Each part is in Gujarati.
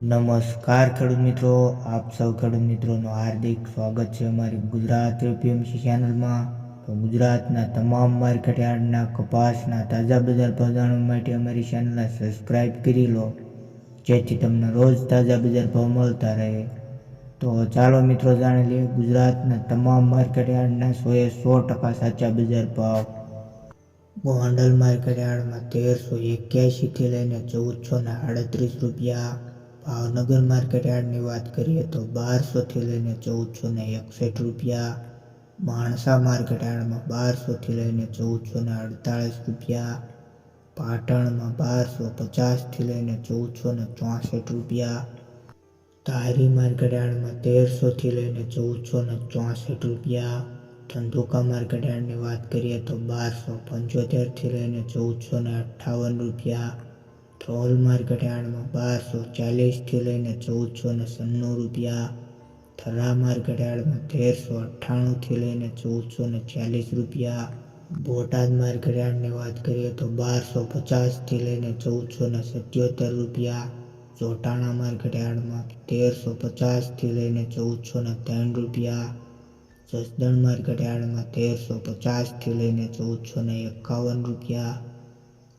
નમસ્કાર ખેડૂત મિત્રો, આપ સૌ ખેડૂત મિત્રોનું હાર્દિક સ્વાગત છે અમારી ગુજરાત એપીએમસી ચેનલમાં. તો ગુજરાતના તમામ માર્કેટ યાર્ડના કપાસના તાજા બજાર ભાવ જાણવા માટે અમારી ચેનલને સબસ્ક્રાઇબ કરી લો, જેથી તમને રોજ તાજા બજાર ભાવ મળતા રહે. તો ચાલો મિત્રો જાણી લઈએ ગુજરાતના તમામ માર્કેટ યાર્ડના સોએ સો ટકા સાચા બજાર ભાવ. ગોંડલ માર્કેટ યાર્ડમાં તેરસો એક્યાસીથી લઈને ચૌદસો ને આડત્રીસ રૂપિયા ભાવનગર માર્કેટ યાર્ડની વાત કરીએ તો બારસોથી લઈને ચૌદસો ને એકસઠ રૂપિયા, માણસા માર્કેટ યાર્ડમાં બારસોથી લઈને ચૌદસો ને અડતાળીસ રૂપિયા, પાટણમાં બારસો પચાસથી લઈને ચૌદસો ને ચોસઠ રૂપિયા, તારી માર્કેટ યાર્ડમાં તેરસોથી લઈને ચૌદસો ને ચોસઠ રૂપિયા, ધંધુકા માર્કેટ યાર્ડની વાત કરીએ તો બારસો પંચોતેરથી લઈને ચૌદસો ને અઠ્ઠાવન રૂપિયા ધ્રોલ માર્કેટ યાર્ડમાં બારસો ચાલીસથી લઈને ચૌદસો ને સન્નું રૂપિયા. થરા ઘડિયાળમાં તેરસો અઠ્ઠાણુંથી લઈને ચૌદસો ને ચાલીસ રૂપિયા. બોટાદ ઘડિયાળની વાત કરીએ તો બારસો પચાસથી લઈને ચૌદસો ને સત્યોતેર રૂપિયા. ચોટાણા ઘડિયાળમાં તેરસો પચાસથી લઈને ચૌદસો ને ત્રણ રૂપિયા. જસદણ ઘડિયાળમાં તેરસો પચાસથી લઈને ચૌદસો ને એકાવન રૂપિયા.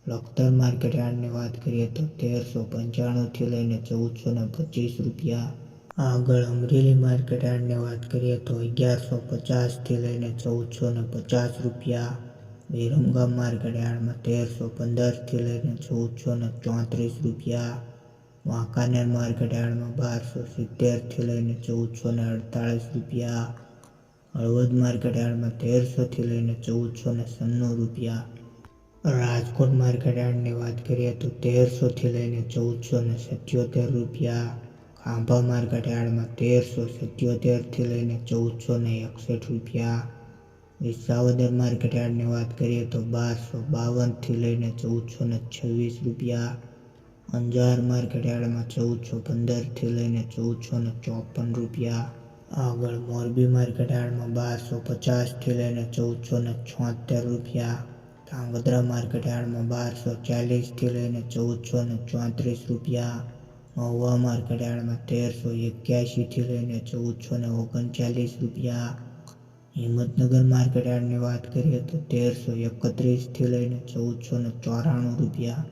લખતર માર્કેટ યાર્ડની વાત કરીએ તો તેરસો પંચાણુંથી લઈને ચૌદસો ને પચીસ રૂપિયા. આગળ અમરેલી માર્કેટ યાર્ડની વાત કરીએ તો અગિયારસો પચાસથી લઈને ચૌદસો ને પચાસ રૂપિયા. વિરમગામ માર્કેટ યાર્ડમાં તેરસો પંદરથી લઈને ચૌદસો ને ચોત્રીસ રૂપિયા. વાંકાનેર માર્કેટ યાર્ડમાં બારસો સિત્તેરથી લઈને ચૌદસો ને અડતાળીસ રૂપિયા. હળવદ માર્કેટ યાર્ડમાં તેરસોથી લઈને ચૌદસો ને સન્નું રૂપિયા. રાજકોટ માર્કેટ યાર્ડની વાત કરીએ તો તેરસોથી લઈને ચૌદસો ને સત્યોતેર રૂપિયા, ખાંભા માર્કેટ યાર્ડમાં તેરસો સત્યોતેરથી લઈને ચૌદસો ને એકસઠ રૂપિયા. વિસાવદર માર્કેટ યાર્ડની વાત કરીએ તો બારસો બાવનથી લઈને ચૌદસો ને છવ્વીસ રૂપિયા. અંજાર માર્કેટ યાર્ડમાં ચૌદસો પંદરથી લઈને ચૌદસો ને ચોપન રૂપિયા. આગળ મોરબી માર્કેટ યાર્ડમાં બારસો પચાસથી લઈને ચૌદસો ને છોતેર રૂપિયા. ધાંગધ્રા માર્કેટ યાર્ડમાં બારસો ચાલીસથી લઈને ચૌદસો ને ચોત્રીસ રૂપિયા. મહુવા માર્કેટ યાર્ડમાં તેરસો એક્યાસીથી લઈને ચૌદસો ને ઓગણચાલીસ રૂપિયા. હિંમતનગર માર્કેટ યાર્ડની વાત કરીએ તો તેરસો એકત્રીસથી લઈને ચૌદસો ને ચોરાણું રૂપિયા.